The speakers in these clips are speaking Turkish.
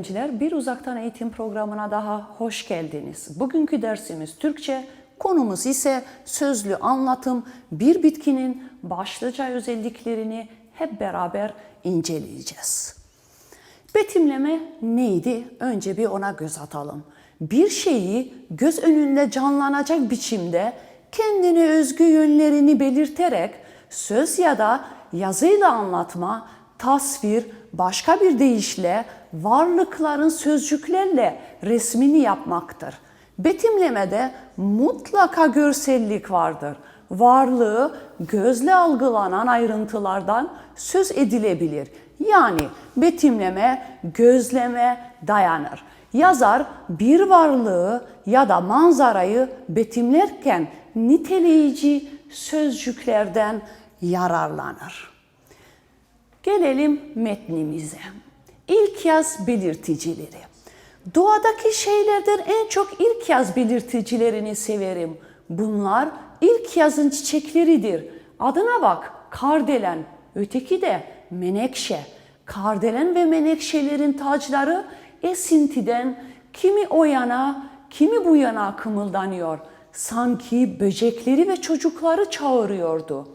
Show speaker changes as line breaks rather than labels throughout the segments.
öğrenciler, bir uzaktan eğitim programına daha hoş geldiniz. Bugünkü dersimiz Türkçe, konumuz ise sözlü anlatım, bir bitkinin başlıca özelliklerini hep beraber inceleyeceğiz. Betimleme neydi? Önce bir ona göz atalım. Bir şeyi göz önünde canlanacak biçimde kendine özgü yönlerini belirterek söz ya da yazıyla anlatma, tasvir, başka bir deyişle varlıkların sözcüklerle resmini yapmaktır. Betimlemede mutlaka görsellik vardır. Varlığı gözle algılanan ayrıntılardan söz edilebilir. Yani betimleme, gözleme dayanır. Yazar bir varlığı ya da manzarayı betimlerken niteleyici sözcüklerden yararlanır. Gelelim metnimize. İlk yaz belirticileri. Doğadaki şeylerden en çok ilk yaz belirticilerini severim. Bunlar ilk yazın çiçekleridir. Adına bak, kardelen, öteki de menekşe. Kardelen ve menekşelerin tacları esintiden kimi o yana, kimi bu yana kımıldanıyor. Sanki böcekleri ve çocukları çağırıyordu.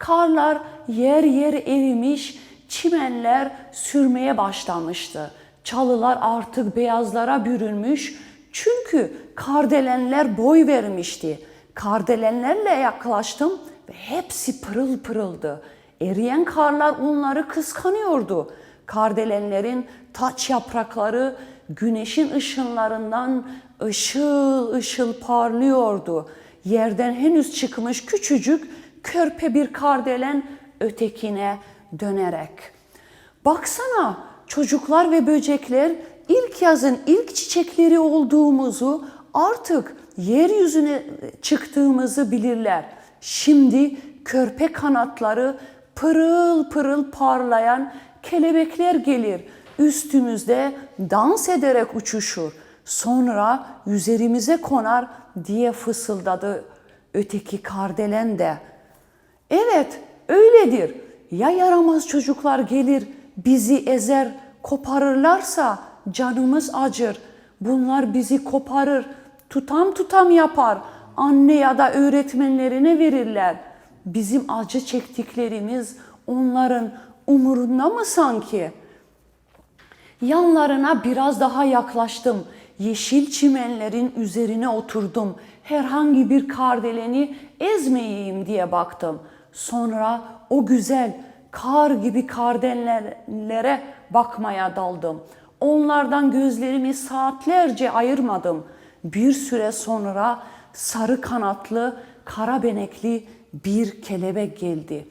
Karlar yer yer erimiş, çimenler sürmeye başlamıştı. Çalılar artık beyazlara bürünmüş çünkü kardelenler boy vermişti. Kardelenlerle yaklaştım ve hepsi pırıl pırıldı. Eriyen karlar onları kıskanıyordu. Kardelenlerin taç yaprakları güneşin ışınlarından ışıl ışıl parlıyordu. Yerden henüz çıkmış küçücük körpe bir kardelen ötekine dönerek. Baksana çocuklar ve böcekler ilk yazın ilk çiçekleri olduğumuzu artık yeryüzüne çıktığımızı bilirler. Şimdi körpe kanatları pırıl pırıl parlayan kelebekler gelir. Üstümüzde dans ederek uçuşur. Sonra üzerimize konar diye fısıldadı öteki kardelen de. Evet, öyledir. Ya yaramaz çocuklar gelir, bizi ezer, koparırlarsa canımız acır. Bunlar bizi koparır, tutam tutam yapar. Anne ya da öğretmenlerine verirler. Bizim acı çektiklerimiz onların umurunda mı sanki? Yanlarına biraz daha yaklaştım. Yeşil çimenlerin üzerine oturdum. Herhangi bir kardeleni ezmeyeyim diye baktım. Sonra o güzel kar gibi kardelenlere bakmaya daldım. Onlardan gözlerimi saatlerce ayırmadım. Bir süre sonra sarı kanatlı, kara benekli bir kelebek geldi.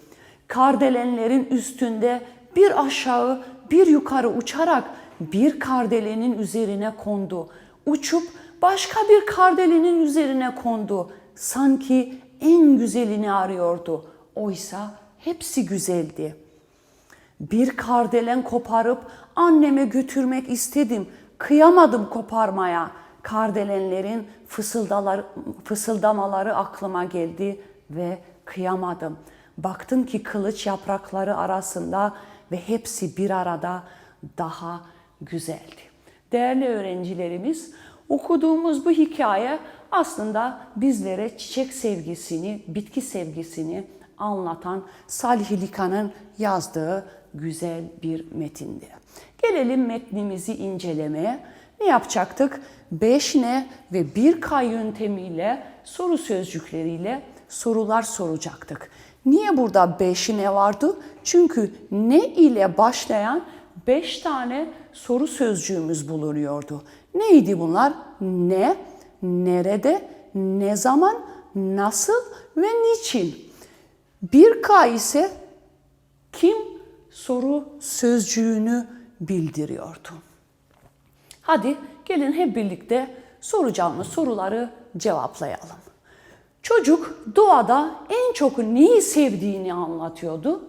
Kardelenlerin üstünde bir aşağı bir yukarı uçarak bir kardelenin üzerine kondu. Uçup başka bir kardelenin üzerine kondu. Sanki en güzelini arıyordu. Oysa hepsi güzeldi. Bir kardelen koparıp anneme götürmek istedim. Kıyamadım koparmaya. Kardelenlerin fısıldalar, fısıldamaları aklıma geldi ve kıyamadım. Baktım ki kılıç yaprakları arasında ve hepsi bir arada daha güzeldi. Değerli öğrencilerimiz, okuduğumuz bu hikaye aslında bizlere çiçek sevgisini, bitki sevgisini anlatan Salih İlika'nın yazdığı güzel bir metindi. Gelelim metnimizi incelemeye. Ne yapacaktık? 5 ne ve 1 K yöntemiyle soru sözcükleriyle sorular soracaktık. Niye burada 5 ne vardı? Çünkü ne ile başlayan 5 tane soru sözcüğümüz bulunuyordu. Neydi bunlar? Ne, nerede, ne zaman, nasıl ve niçin? Bir K ise kim soru sözcüğünü bildiriyordu. Hadi gelin hep birlikte soracağımız soruları cevaplayalım. Çocuk doğada en çok neyi sevdiğini anlatıyordu.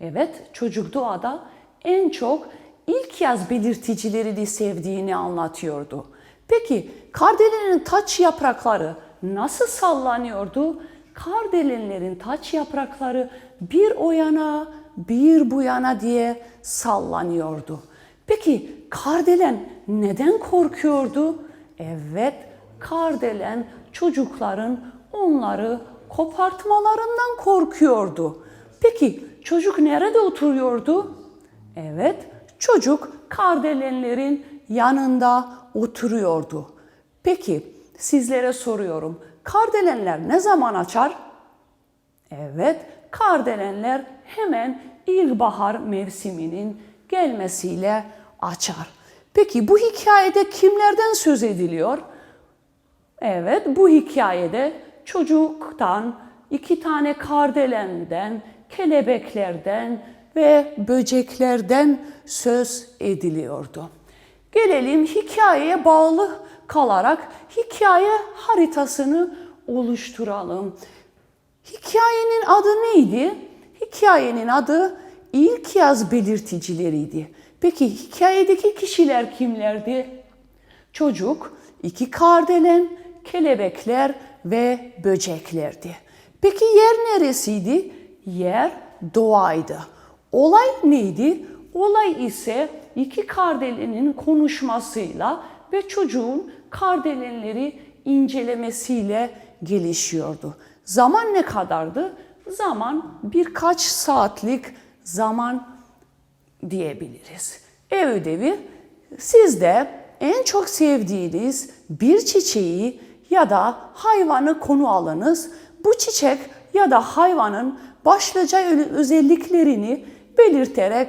Evet, çocuk doğada en çok ilk yaz belirticilerini sevdiğini anlatıyordu. Peki kardelenin taç yaprakları nasıl sallanıyordu? Kardelenlerin taç yaprakları bir o yana bir bu yana diye sallanıyordu. Peki Kardelen neden korkuyordu? Evet, Kardelen çocukların onları kopartmalarından korkuyordu. Peki çocuk nerede oturuyordu? Evet, çocuk kardelenlerin yanında oturuyordu. Peki sizlere soruyorum. Kardelenler ne zaman açar? Evet, kardelenler hemen ilkbahar mevsiminin gelmesiyle açar. Peki bu hikayede kimlerden söz ediliyor? Evet, bu hikayede çocuktan, iki tane kardelenden, kelebeklerden ve böceklerden söz ediliyordu. Gelelim hikayeye bağlı kalarak hikaye haritasını oluşturalım. Hikayenin adı neydi? Hikayenin adı ilk yaz belirticileriydi. Peki hikayedeki kişiler kimlerdi? Çocuk, iki kardelen, kelebekler ve böceklerdi. Peki yer neresiydi? Yer doğaydı. Olay neydi? Olay ise iki kardelenin konuşmasıyla ve çocuğun kardelenleri incelemesiyle gelişiyordu. Zaman ne kadardı? Zaman birkaç saatlik zaman diyebiliriz. Ev ödevi sizde en çok sevdiğiniz bir çiçeği ya da hayvanı konu alınız. Bu çiçek ya da hayvanın başlıca özelliklerini belirterek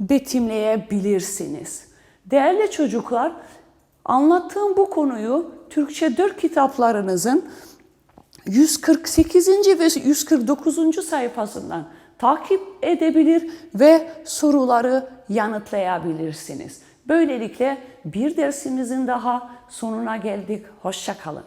betimleyebilirsiniz. Değerli çocuklar, anlattığım bu konuyu Türkçe 4 kitaplarınızın 148. ve 149. sayfasından takip edebilir ve soruları yanıtlayabilirsiniz. Böylelikle bir dersimizin daha sonuna geldik. Hoşça kalın.